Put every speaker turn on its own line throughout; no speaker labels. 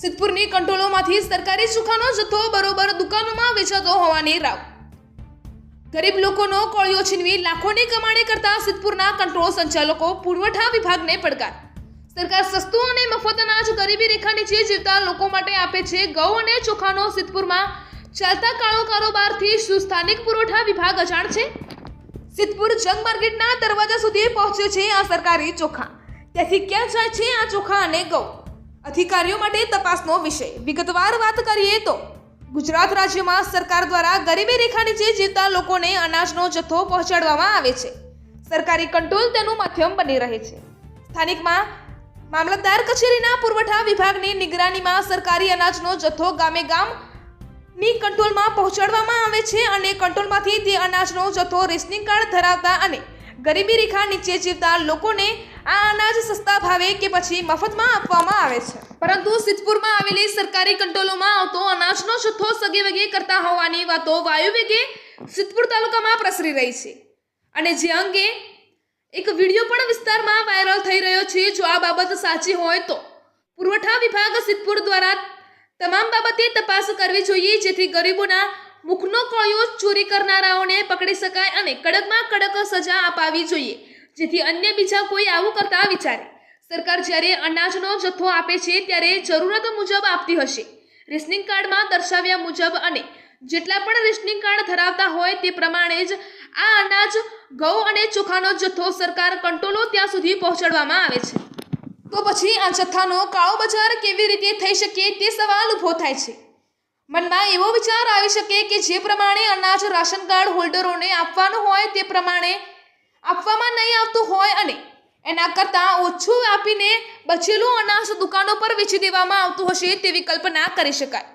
સિદ્ધપુરની કંટ્રોલોમાંથી સરકારી ચોખાનો જથ્થો બરોબર દુકાનોમાં વેચાતો હોવાની રાવ. ગરીબ લોકોનો કોળિયો છીનવી લાખોની કમાણી કરતા સિદ્ધપુરના કંટ્રોલ સંચાલકો પુરવઠા વિભાગને પડકાર. સરકાર સસ્તું અને મફત અનાજ ગરીબી રેખા નીચે જીવતા લોકો માટે આપે છે ઘઉં અને ચોખાનો સિદ્ધપુરમાં ચાલતા કાળો કારોબારથી શું સ્થાનિક પુરવઠા વિભાગ અજાણ છે? સિદ્ધપુર જંગ માર્કેટના દરવાજા સુધી પહોંચ્યો છે આ સરકારી ચોખા. ત્યાંથી ક્યાં જાય છે આ ચોખા અને ગૌ? અધિકારીઓ માટે તપાસનો વિષય. વિગતવાર વાત કરીએ તો, ગુજરાત રાજ્યમાં સરકાર દ્વારા ગરીબી રેખા નીચે જીવતા લોકોને અનાજનો જથ્થો પહોંચાડવામાં આવે છે. સરકારી કંટ્રોલ તેનું માધ્યમ બની રહે છે. સ્થાનિકમાં મામલતદાર કચેરીના પુરવઠા વિભાગની નિગરાનીમાં સરકારી અનાજનો જથ્થો ગામે ગામ ની કંટ્રોલમાં પહોંચાડવામાં આવે છે અને કંટ્રોલમાંથી તે અનાજનો જથ્થો રેશનિંગ કાર્ડ ધરાવતા અને ગરીબી રેખા નીચે જીવતા લોકોને આ અનાજ સસ્તા ભાવે કે પછી મફતમાં આપવામાં આવે છે. પરંતુ સિદ્ધપુરમાં આવેલી સરકારી કંટ્રોલોમાં આવતો અનાજનો જથ્થો સગે વગે કરતા હોવાની વાતો વાયુ વેગે સિદ્ધપુર તાલુકામાં પ્રસરી રહી છે. અને જે અંગે એક વીડિયો પણ વિસ્તારમાં વાયરલ થઈ રહ્યો છે, જો આ બાબત સાચી હોય તો. પુરવઠા વિભાગ સિદ્ધપુર દ્વારા તમામ બાબતે તપાસ કરવી જોઈએ, જેથી ગરીબોના મુખનો કોળિયો ચોરી કરનારાઓને પકડી શકાય અને કડકમાં કડક સજા અપાવી જોઈએ. જેથી અન્ય બીજા કોઈ આવું કરતા વિચારે. સરકાર જ્યારે અનાજનો જથ્થો આપે છે, ત્યારે જરૂરત મુજબ આપતી હશે. રેશનિંગ કાર્ડમાં દર્શાવ્યા મુજબ અને જેટલા પણ રેશનિંગ કાર્ડ ધરાવતા હોય, તે પ્રમાણે જ આ અનાજ, ઘઉં અને ચોખાનો જથ્થો સરકાર કંટ્રોલો ત્યાં સુધી પહોંચાડવામાં આવે છે. તો પછી આ જથ્થાનો કાળો બજાર કેવી રીતે થઈ શકે તે સવાલ ઊભો થાય છે. મનમાં એવો વિચાર આવી શકે કે જે પ્રમાણે અનાજ રાશન કાર્ડ હોલ્ડરોને આપવાનું હોય તે પ્રમાણે આપવામાં નહીં આવતું હોય અને એના કરતાં ઓછું આપીને બચેલું અનાજ દુકાનો પર વેચી દેવામાં આવતું હશે તેવી કલ્પના કરી શકાય.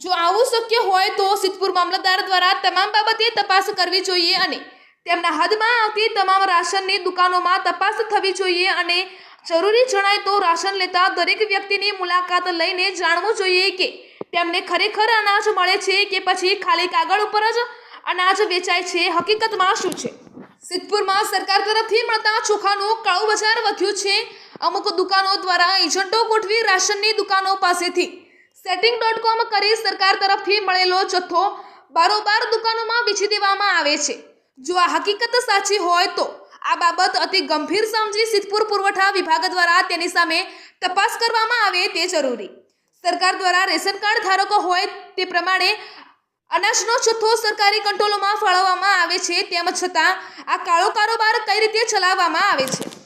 જો આવું શક્ય હોય તો સિદ્ધપુર મામલતદાર દ્વારા તમામ બાબતે તપાસ કરવી જોઈએ અને તેમના હદમાં આવતી તમામ રાશનની દુકાનોમાં તપાસ થવી જોઈએ અને જરૂરી જણાય તો રાશન લેતા દરેક વ્યક્તિની મુલાકાત લઈને જાણવું જોઈએ કે તેમને ખરેખર અનાજ મળે છે કે પછી ખાલી કાગળ ઉપર જ અનાજ વેચાય છે? હકીકતમાં શું છે? સિદ્ધપુરમાં સરકાર તરફથી મળતા ચોખાનું કાળું બજાર વધ્યું છે. અમુક દુકાનો દ્વારા એજન્ટો ગોઠવી રાશનની દુકાનો પાસેથી સેટિંગ ડોટ કોમ કરી સરકાર તરફથી મળેલો જથ્થો બારોબાર દુકાનોમાં વેચી દેવામાં આવે છે. જો આ હકીકત સાચી હોય તો આ બાબત અતિ ગંભીર સમજી સિદ્ધપુર પુરવઠા વિભાગ દ્વારા તેની સામે તપાસ કરવામાં આવે તે જરૂરી. સરકાર દ્વારા રેશન કાર્ડ ધારકો હોય તે પ્રમાણે અનાજનો જથ્થો સરકારી કંટ્રોલોમાં ફાળવવામાં આવે છે તેમ છતાં આ કાળો કારોબાર કઈ રીતે ચલાવવામાં આવે છે?